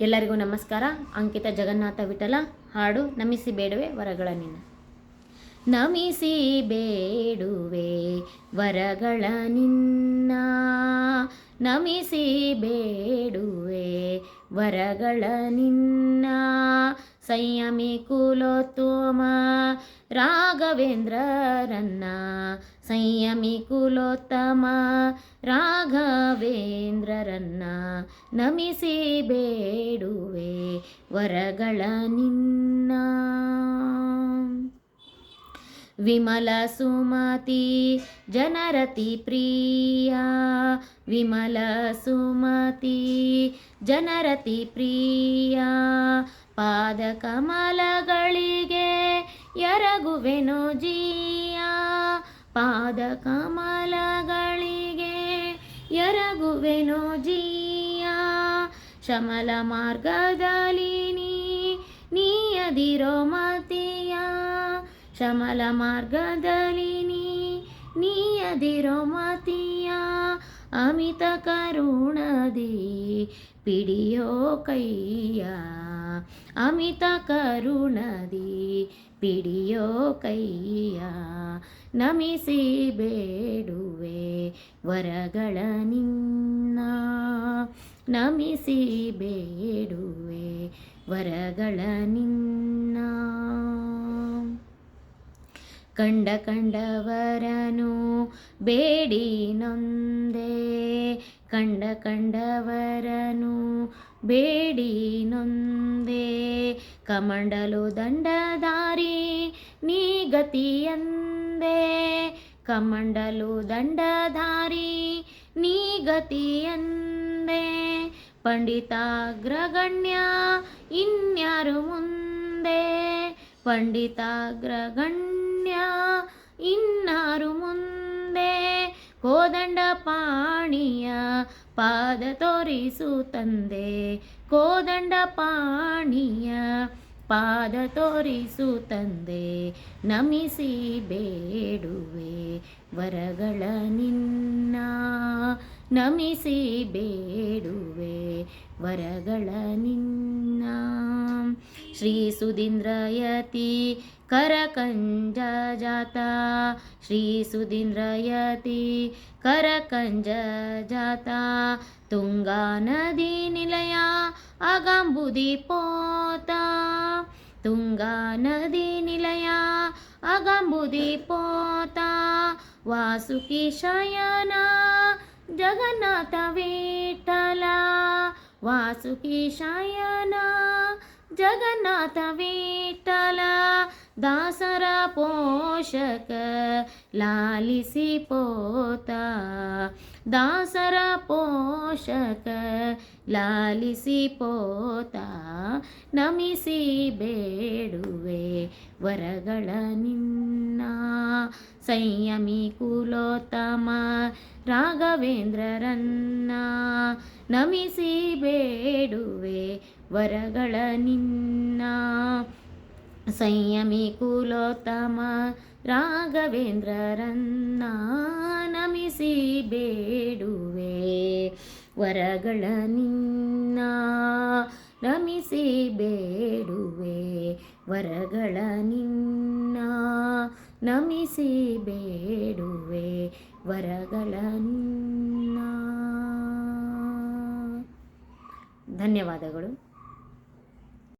ಎಲ್ಲರಿಗೂ ನಮಸ್ಕಾರ. ಅಂಕಿತ ಜಗನ್ನಾಥ ವಿಠಲ. ಹಾಡು ನಮಿಸಿ ಬೇಡುವೆ ವರಗಳ ನಿನ್ನ. ನಮಿಸಿ ಬೇಡುವೆ ವರಗಳ ನಿನ್ನ. ನಮಿಸಿ ಬೇಡುವೆ ವರಗಳ ನಿನ್ನ. ಸಂಯಮಿ ಕುಲೋತ್ತಮ ರಾಘವೇಂದ್ರರನ್ನ. ಸಂಯಮಿ ಕುಲೋತ್ತಮ ರಾಘವೇಂದ್ರರನ್ನ. ನಮಿಸಿ ಬೇಡುವೆ ವರಗಳ ನಿನ್ನ. ವಿಮಲ ಸುಮತಿ ಜನರತಿ ಪ್ರಿಯ. ವಿಮಲ ಸುಮತಿ ಜನರತಿ ಪ್ರಿಯ. ಪಾದ ಕಮಲಗಳಿಗೆ ಎರಗುವೆನು ಜಿಯ. ಪಾದ ಕಮಲಗಳಿಗೆ ಎರಗುವೆನು ಜಿಯ. ಶಮಲ ಮಾರ್ಗದಲ್ಲಿ ನೀಯದಿರೋ ಮತಿಯ ಶಮಲ ಮಾರ್ಗದಲ್ಲಿ ನೀಯದಿರೋ ಮತಿಯ ಅಮಿತ ಕರುಣದಿ ಪಿಡಿಯೋ ಕೈಯ. ಅಮಿತ ಕರುಣದಿ ಪಿಡಿಯೋ ಕೈಯ. ನಮಿಸಿ ಬೇಡುವೆ ವರಗಳ ನಿನ್ನ. ನಮಿಸಿ ಬೇಡುವೆ ವರಗಳ ನಿನ್ನ. ಕಂಡ ಕಂಡವರನು ಬೇಡಿ ನೊಂದೆ. ಕಂಡ ಕಂಡವರನು ಬೇಡಿ ನೊಂದೆ. ಕಮಂಡಲು ದಂಡದಾರಿ ನೀ ಗತಿಯಂದೆ ಕಮಂಡಲು ದಂಡಧಾರಿ ನೀ ಗತಿಯಂದೆ ಪಂಡಿತಾಗ್ರಗಣ್ಯ ಇನ್ಯಾರು ಮುಂದೆ? ಪಂಡಿತಾಗ್ರಗಣ್ಯ ಇನ್ನಾರು ಮುಂದೆ? ಕೋದಂಡ ಪಾಣಿಯ ಪಾದ ತೋರಿಸು ತಂದೆ ಕೋದಂಡ ಪಾಣಿಯ ಪಾದ ತೋರಿಸು ತಂದೆ, ನಮಿಸಿ ಬೇಡುವೆ ವರಗಳ ನಿನ್ನ. ನಮಿಸಿ ಬೇಡುವೆ ವರಗಳ ನಿನ್ನ. ಶ್ರೀ ಸುಧೀಂದ್ರಯತಿ ಕರಕಂಜ ಜಾತ ಶ್ರೀ ಸುಧೀಂದ್ರಯತಿ ಕರಕಂಜ ಜಾತ ತುಂಗಾ ನದಿ ನಿಲಯ ಅಗಂಬುದಿ ಪೋತ ತುಂಗಾ ನದಿ ನಿಲಯ, ಅಗಂಬುದಿ ಪೋತ ವಾಸುಕಿ ಶಯನ ಜಗನ್ನಾಥ ವಿಠಲ ವಾಸುಕಿ ಶಯನ ಜಗನ್ನಾಥ ವಿಠಲ, ದಾಸರ ಪೋಷಕ ಲಾಲಿಸಿ ಪೋತ, ದಾಸರ ಪೋಷಕ ಲಾಲಿಸಿ ಪೋತ ನಮಿಸಿ ಬೇಡುವೆ ವರಗಳ ನಿನ್ನ ಸಂಯಮಿ ಕುಲೋತ್ತಮ ರಾಘವೇಂದ್ರರನ್ನ ನಮಿಸಿ ಬೇಡುವೆ ವರಗಳ ನಿನ್ನ ಸಂಯಮಿ ಕುಲೋತ್ತಮ ರಾಘವೇಂದ್ರರನ್ನ ನಮಿಸಿ ಬೇಡುವೆ ವರಗಳ ನಿನ್ನ ನಮಿಸಿ ಬೇಡುವೆ. ವರಗಳ ನಿನ್ನ ನಮಿಸಿ ಬೇಡುವೆ. ವರಗಳ ನಿನ್ನ. ಧನ್ಯವಾದಗಳು.